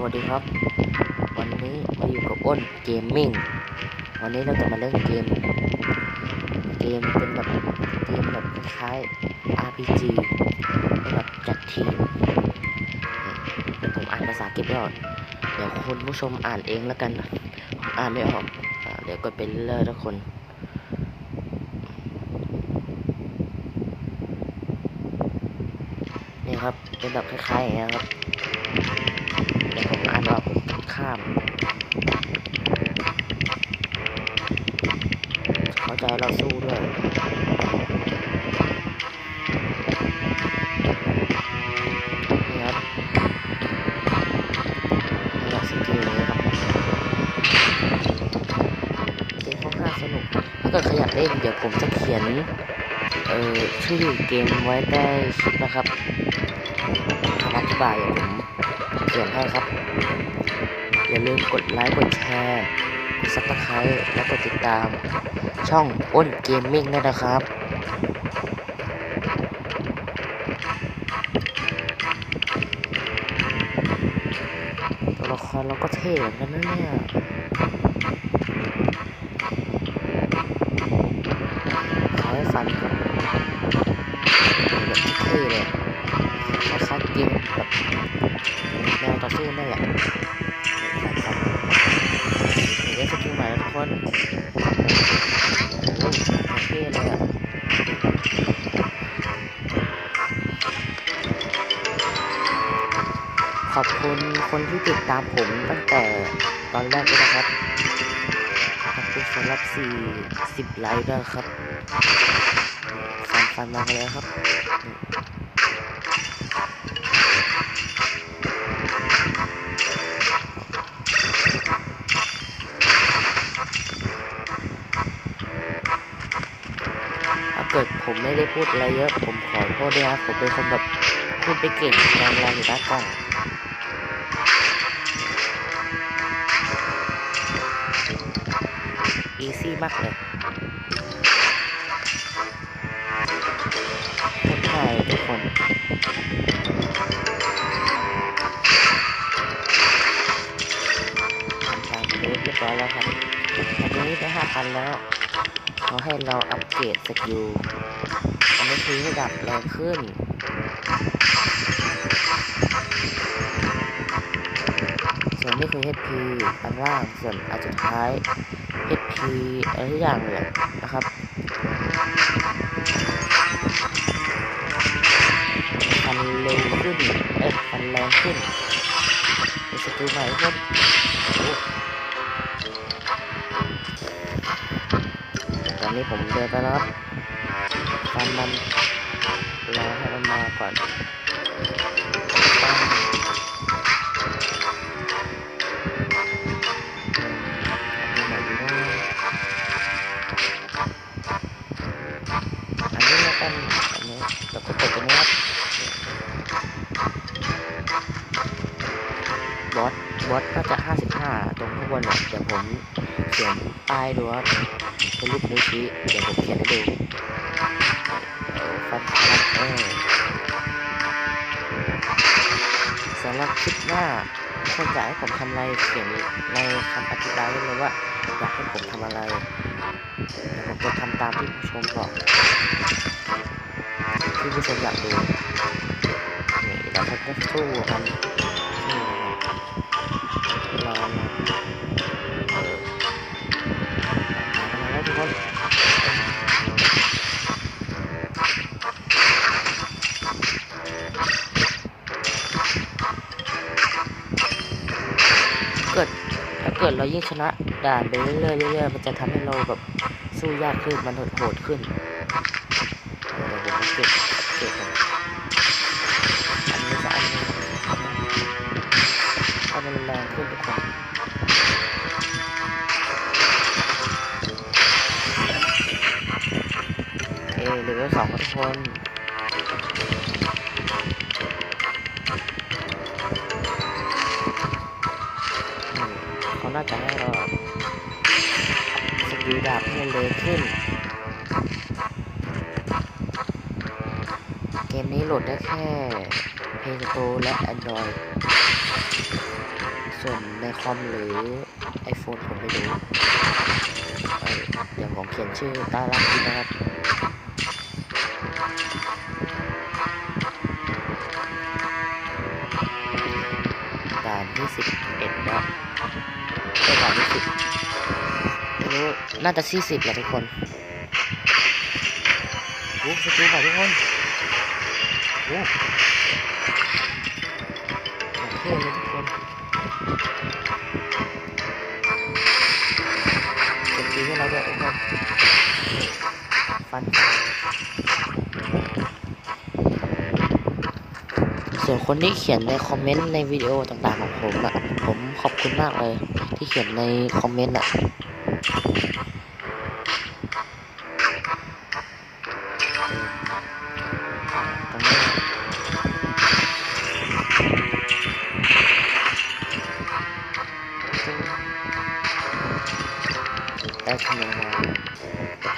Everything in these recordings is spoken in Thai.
สวัสดีครับ วันนี้มาอยู่กับอ้นเกมมิ่ง วันนี้เราจะมาเล่นเกม เกมเป็นแบบเกมแบบคล้าย RPG แบบจัดทีมเดี๋ยวผมอ่านภาษาอังกฤษไม่ออกเดี๋ยวคุณผู้ชมอ่านเองแล้วกันผมอ่านไม่ออกเดี๋ยวก็เป็นเลอร์ทุกคนนี่ครับเป็นแบบคล้ายๆอย่างเงี้ครับ ดี๋ยวผมอ่านว่าข้าม เขาใจะเราสู้ด้วยนะครับนี่ครับสกิลนี้ครับเกมข้างสนุกถ้าเกิดใครอยากเล่นเดี๋ยวผมจะเขียน เอ่อชื่อเกมไว้ใต้คลิปนะครับคำอธิบายเดี๋ยวผม เขียนให้ครับ อย่าลืมกดไลค์กดแชร์กดซับสไครต์และกดติดตาม ช่องอ้นเกมมิ่งด้วยนะครับตัวละครเราก็เท่เหมือนกันนะเนี่ยขอให้ฟันครับแบบเท่เลยคล้ายๆเกมแบบ คนที่ติดตามผมตั้งแต่ตอนแรกด้วยนะครับ ขอบคุณสำหรับ4 10ไลค์ด้วยครับ ฟันฟันมากันเลยครับถ้าเกิดผมไม่ได้พูดอะไรเยอะ ผมขอโทษด้วยครับผมเป็นคนแบบพูดไปเก่งแรงแรงอยู่ด้านกล้อง อีซี่มากเลยคนไทยทุกคนทำตามเรียบร้อยแล้วครับอันนี้ได้ห้าพันแล้วเขาให้เราอัปเกรดสกิลอันนี้คือระดับแรงขึ้นส่วนนี้คือ HP อันล่างส่วนอันสุดท้าย HP อะไรทุกอย่างเลยนะครับฟันเร็วขึ้นเอ๊ะฟันแรงขึ้นมีสกิลใหม่ก็ตอนนี้ผมเดินไปแล้วครับฟันมันรอให้มันมาก่อน ดูครับเป็นรูปนิ้วชี้เดี๋ยวผมเขียนให้ดูฟันครับเออสำหรับคลิปหน้าคนอยากให้ผมทำอะไรเขียนในคำอธิบายไว้เลยว่า อยากให้ผมทำอะไรเดี๋ยวผมจะทำตามที่ผู้ชมบอกที่ผู้ชมอยากดูนี่เราก็จะสู้กันนี่นะครับรอมา คนเกิดถ้าเกิดเรายิ่งชนะด่านไปเรื่อยๆเรื่อยๆมันจะทำให้เราแบบสู้ยากขึ้นมันโหดขึ้นเดี๋ยวผมเก็บเก็บก่อนอันนี้จะอันนี้ถ้ามันแรงขึ้นทุกคน เอเหลือสองทุกคนเขาน่าจะให้เราสกิลดาบให้เร็วขึ้น เกมนี้โหลดได้แค่ Play Store และ Android คอมหรือ iPhone ผมไม่รู้เอ้ยเดี๋ยวผมเขียนชื่อใต้ล่างคลิปนะครับ เอ็ดนะเป็นด่านที่สิบไม่รู้น่าจะสี่สิบแหละทุกคนโอ้สกิลหน่อยทุกคนโอ้อย่างเท่เลยทุกคนสกิลให้เราด้วยทุกคนฟัน ส่วนคนที่เขียนในคอมเมนต์ในวิดีโอต่างๆของผมอะผมขอบคุณมากเลย ที่เขียนในคอมเมนต์อะตรงนี้ได้ธนูมา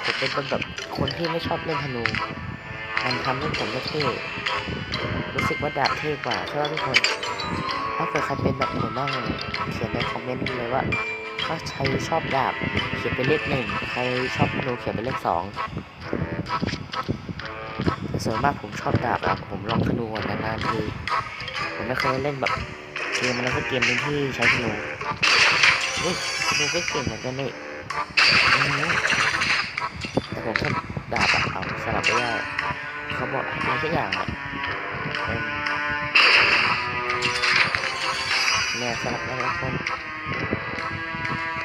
ผมเป็นคนแบบคนที่ไม่ชอบเล่นธนู มันทำให้ผมไม่เท่รู้สึกว่าดาบเท่กว่าใช่ไหมทุกคนถ้าเกิดใครเป็นแบบผมบ้างเขียนในคอมเมนต์เลยว่าถ้าใครชอบดาบเขียนเป็นเลขหนึ่งใครชอบธนูเขียนเป็นเลขสองส่วนมากผมชอบดาบอะผมลองธนูนานๆทีผมไม่เคยเล่นแบบเกมอะไรสักเกมหนึงที่ใช้ธนูอุ้ยธนูก็เก่งเหมือนกันนี่แต่ผมชอบดาบอะเอาสลับไม่ได้ เขาบอกอะไรสักอย่างอะเป็นเนี่ยสลับได้ทุกคน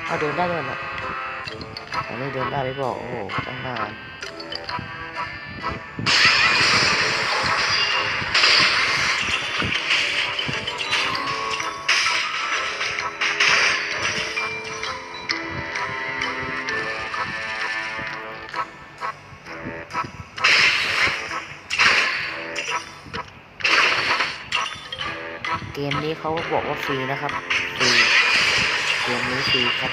เอาเดินได้ด้วยนะอันนี้เดินได้ไม่บอก โอ้โหตั้งนาน เกมนี้เขาบอกว่าฟรีนะครับฟรีเกมนี้ฟรีครับ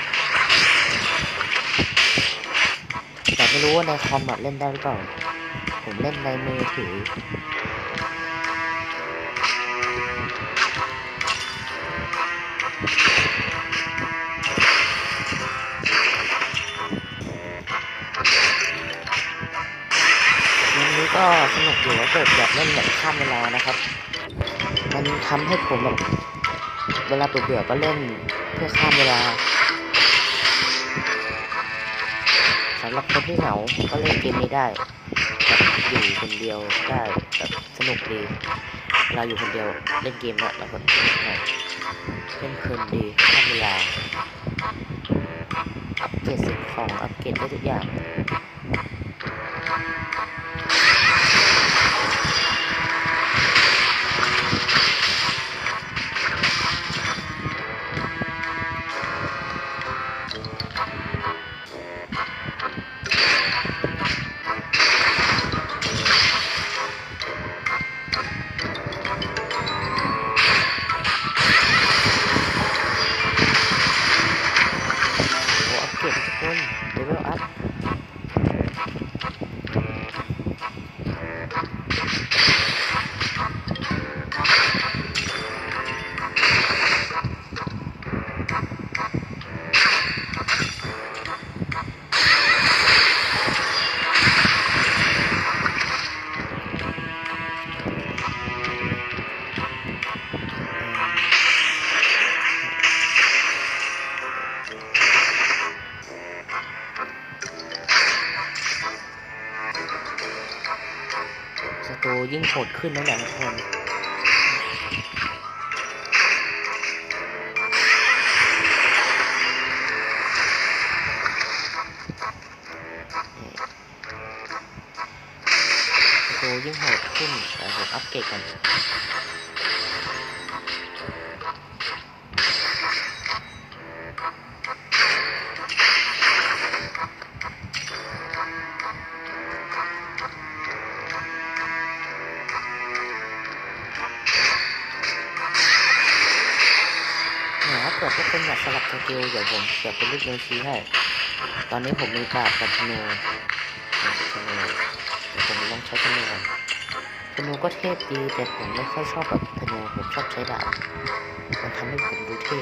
แต่ไม่รู้ว่าในคอมเล่นได้หรือเปล่า ผมเล่นในมือถือเกมนี้ก็สนุกอยู่ถ้าเกิดอยากเล่นแบบข้ามเวลานะครับ มันทำให้ผมแบบเวลาเบื่อก็เล่นเพื่อข้ามเวลาสำหรับคนที่เหงาก็เล่นเกมนี้ได้แบบอยู่คนเดียวได้แบบสนุกดีเวลาอยู่คนเดียวเล่นเกมนะแล้วก็เนี่ยเล่นเพลินดีข้ามเวลาอัปเกรดสิ่งของอัปเกรดได้ทุกอย่าง หดขึ้นแล้วแหละทุกคนโอ้ยิ่งโหดขึ้นแต่ผมอัปเกรดก่อน กิดทุกคนอยากสลับสกิลเดี๋ยวผมจะเป็นลูกนิ้วชี้ให้ ตอนนี้ผมมีดาบกับธนูธนูเดี๋ยวผมลองใช้ธนูก่อนธนูก็เทพดีแต่ผมไม่ค่อยชอบแบบธนูผมชอบใช้ดาบมันทำให้ผมดูเท่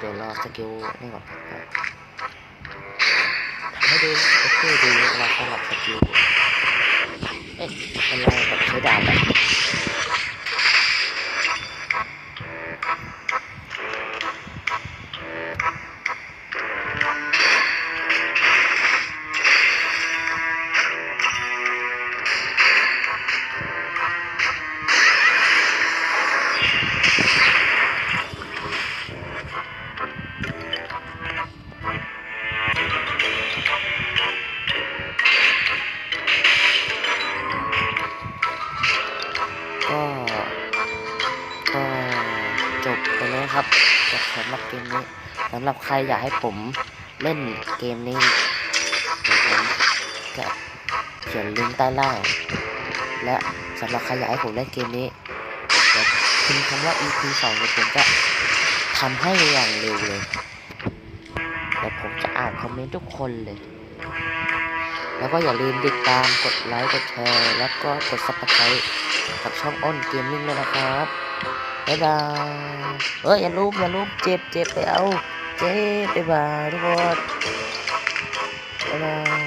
เดี๋ยวรอสกิลนี่ก่อนทำให้ดูโอเคดีเวลาสลับสกิลเอ๊ะเวลาแบบใช้ดาบแบบ ครับสำหรับเกมนี้สำหรับใครอยากให้ผมเล่นเกมนี้เดี๋ยวผมจะเขียนลิงก์ใต้ล่าง และสำหรับใครอยากให้ผมเล่นเกมนี้เดี๋ยวพิมพ์คำว่า EP สองเดี๋ยวผมจะทำให้อย่างเร็วเลยเดี๋ยวผมจะอ่านคอมเมนต์ทุกคนเลย แล้วก็อย่าลืมติดตามกดไลค์กดแชร์ แล้วก็กด subscribe กับช่องอ้นเกมมิ่งด้วยนะครับ บ๊ายบายเอ้ยอย่าลุกอย่าลุกเจ็บเจ็บไปเอา เจ็บบ๊ายบายทุกคนบ๊ายบาย